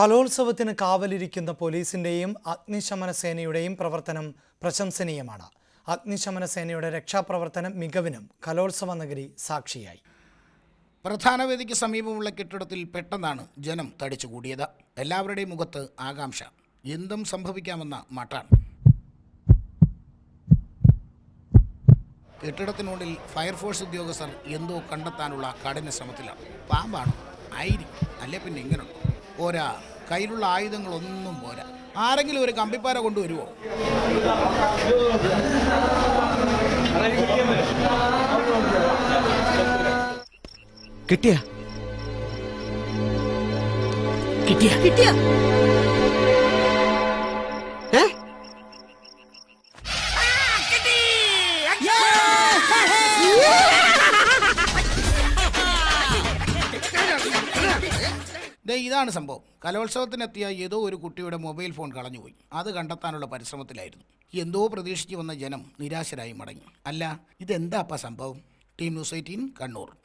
കലോത്സവത്തിന് കാവലിരിക്കുന്ന പോലീസിന്റെയും അഗ്നിശമന സേനയുടെയും പ്രവർത്തനം പ്രശംസനീയമാണ്. അഗ്നിശമന സേനയുടെ രക്ഷാപ്രവർത്തനം മികവിനും കലോത്സവ നഗരി സാക്ഷിയായി. പ്രധാന വേദിക്ക് സമീപമുള്ള കെട്ടിടത്തിൽ പെട്ടെന്നാണ് ജനം തടിച്ചുകൂടിയത്. എല്ലാവരുടെയും മുഖത്ത് ആകാംക്ഷ. എന്തും സംഭവിക്കാമെന്ന മട്ടാണ്. കെട്ടിടത്തിനുള്ളിൽ ഫയർഫോഴ്സ് ഉദ്യോഗസ്ഥർ എന്തോ കണ്ടെത്താനുള്ള കഠിന ശ്രമത്തിലാണ്. പാമ്പാണ്. ആയിരിക്കും. അല്ലേ പിന്നെ ഇങ്ങനെയുണ്ട് പോരാ. കയ്യിലുള്ള ആയുധങ്ങളൊന്നും പോരാ. ആരെങ്കിലും ഒരു കമ്പിപ്പാര കൊണ്ടുവരുമോ കിട്ടിയ? കിട്ടിയ? കിട്ടിയ. ഏ? ഇതാണ് സംഭവം. കലോത്സവത്തിനെത്തിയ ഏതോ ഒരു കുട്ടിയുടെ മൊബൈൽ ഫോൺ കളഞ്ഞുപോയി. അത് കണ്ടെത്താനുള്ള പരിശ്രമത്തിലായിരുന്നു. എന്തോ പ്രതീക്ഷിച്ചു വന്ന ജനം നിരാശരായി മടങ്ങി. അല്ല ഇതെന്താ അപ്പം സംഭവം? Team news eighteen Kannur.